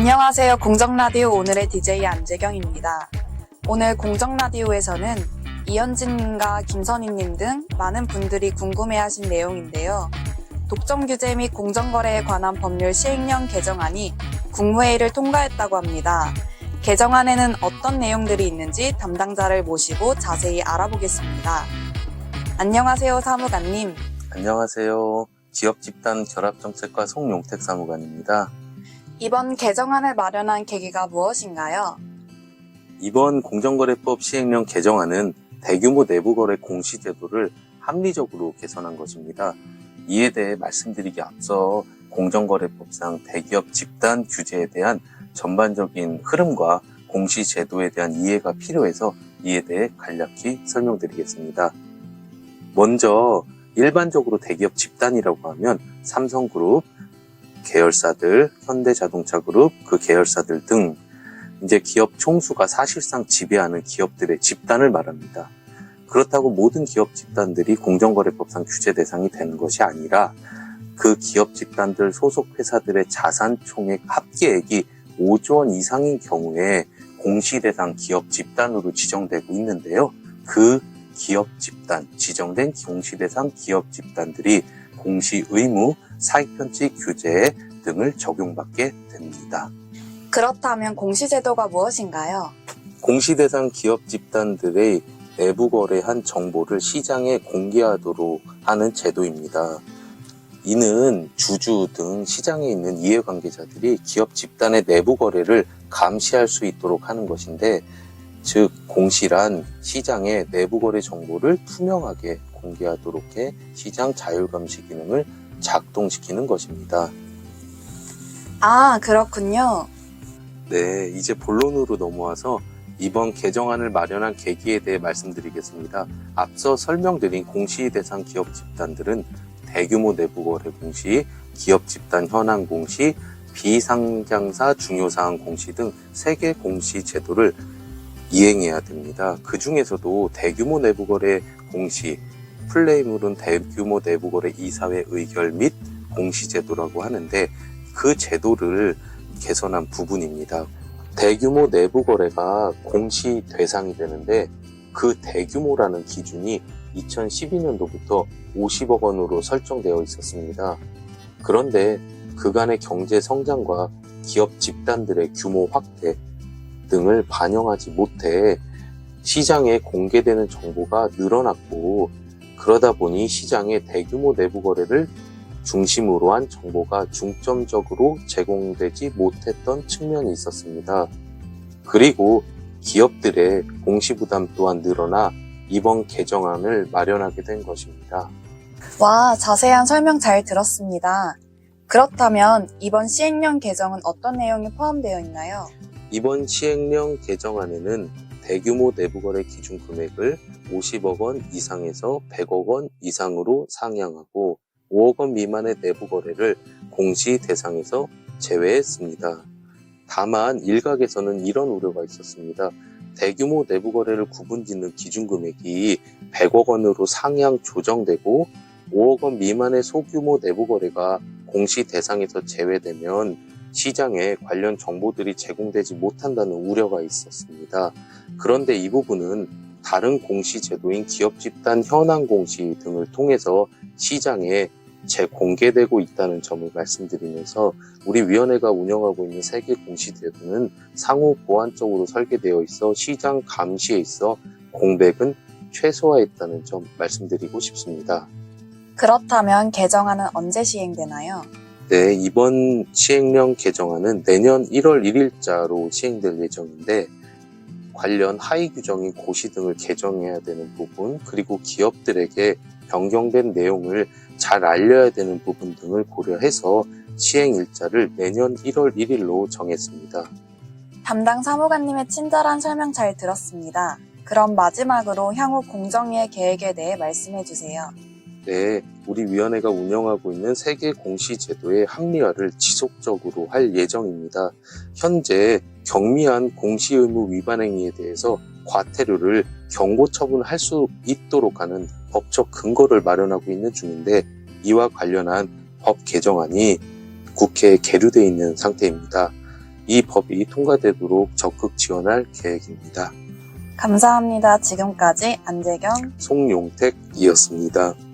안녕하세요. 공정라디오 오늘의 DJ 안재경입니다. 오늘 공정라디오에서는 이현진님과 김선희님 등 많은 분들이 궁금해하신 내용인데요. 독점 규제 및 공정거래에 관한 법률 시행령 개정안이 국무회의를 통과했다고 합니다. 개정안에는 어떤 내용들이 있는지 담당자를 모시고 자세히 알아보겠습니다. 안녕하세요, 사무관님. 안녕하세요. 기업 집단 결합정책과 송용택 사무관입니다. 이번 개정안을 마련한 계기가 무엇인가요? 이번 공정거래법 시행령 개정안은 대규모 내부거래 공시제도를 합리적으로 개선한 것입니다. 이에 대해 말씀드리기 앞서 공정거래법상 대기업 집단 규제에 대한 전반적인 흐름과 공시제도에 대한 이해가 필요해서 이에 대해 간략히 설명드리겠습니다. 먼저 일반적으로 대기업 집단이라고 하면 삼성그룹, 계열사들, 현대자동차그룹, 그 계열사들 등 이제 기업 총수가 사실상 지배하는 기업들의 집단을 말합니다. 그렇다고 모든 기업 집단들이 공정거래법상 규제 대상이 되는 것이 아니라 그 기업 집단들 소속 회사들의 자산 총액 합계액이 5조 원 이상인 경우에 공시 대상 기업 집단으로 지정되고 있는데요. 그 기업 집단, 지정된 공시 대상 기업 집단들이 공시 의무, 사익편취 규제 등을 적용받게 됩니다. 그렇다면 공시제도가 무엇인가요? 공시 대상 기업 집단들의 내부 거래한 정보를 시장에 공개하도록 하는 제도입니다. 이는 주주 등 시장에 있는 이해관계자들이 기업 집단의 내부 거래를 감시할 수 있도록 하는 것인데, 즉 공시란 시장의 내부 거래 정보를 투명하게 공개하도록 해 시장 자율 감시 기능을 작동시키는 것입니다. 아, 그렇군요. 네, 이제 본론으로 넘어와서 이번 개정안을 마련한 계기에 대해 말씀드리겠습니다. 앞서 설명드린 공시 대상 기업 집단들은 대규모 내부 거래 공시, 기업 집단 현황 공시, 비상장사 중요사항 공시 등세개 공시 제도를 이행해야 됩니다. 그 중에서도 대규모 내부 거래 공시, 플레이물은 대규모 내부 거래 이사회 의결 및 공시 제도라고 하는데 그 제도를 개선한 부분입니다. 대규모 내부 거래가 공시 대상이 되는데 그 대규모라는 기준이 2012년도부터 50억 원으로 설정되어 있었습니다. 그런데 그간의 경제 성장과 기업 집단들의 규모 확대 등을 반영하지 못해 시장에 공개되는 정보가 늘어났고 그러다 보니 시장의 대규모 내부 거래를 중심으로 한 정보가 중점적으로 제공되지 못했던 측면이 있었습니다. 그리고 기업들의 공시 부담 또한 늘어나 이번 개정안을 마련하게 된 것입니다. 와, 자세한 설명 잘 들었습니다. 그렇다면 이번 시행령 개정은 어떤 내용이 포함되어 있나요? 이번 시행령 개정안에는 대규모 내부거래 기준 금액을 50억 원 이상에서 100억 원 이상으로 상향하고 5억 원 미만의 내부 거래를 공시 대상에서 제외했습니다. 다만 일각에서는 이런 우려가 있었습니다. 대규모 내부 거래를 구분짓는 기준 금액이 100억 원으로 상향 조정되고 5억 원 미만의 소규모 내부 거래가 공시 대상에서 제외되면 시장에 관련 정보들이 제공되지 못한다는 우려가 있었습니다. 그런데 이 부분은 다른 공시 제도인 기업 집단 현황 공시 등을 통해서 시장에 재공개되고 있다는 점을 말씀드리면서 우리 위원회가 운영하고 있는 세계 공시 제도는 상호 보완적으로 설계되어 있어 시장 감시에 있어 공백은 최소화했다는 점 말씀드리고 싶습니다. 그렇다면 개정안은 언제 시행되나요? 네, 이번 시행령 개정안은 내년 1월 1일자로 시행될 예정인데 관련 하위 규정인 고시 등을 개정해야 되는 부분 그리고 기업들에게 변경된 내용을 잘 알려야 되는 부분 등을 고려해서 시행 일자를 내년 1월 1일로 정했습니다. 담당 사무관님의 친절한 설명 잘 들었습니다. 그럼 마지막으로 향후 공정위의 계획에 대해 말씀해 주세요. 네, 우리 위원회가 운영하고 있는 세계 공시 제도의 합리화를 지속적으로 할 예정입니다. 현재 경미한 공시 의무 위반 행위에 대해서 과태료를 경고 처분할 수 있도록 하는 법적 근거를 마련하고 있는 중인데 이와 관련한 법 개정안이 국회에 계류되어 있는 상태입니다. 이 법이 통과되도록 적극 지원할 계획입니다. 감사합니다. 지금까지 안재경 송용택이었습니다.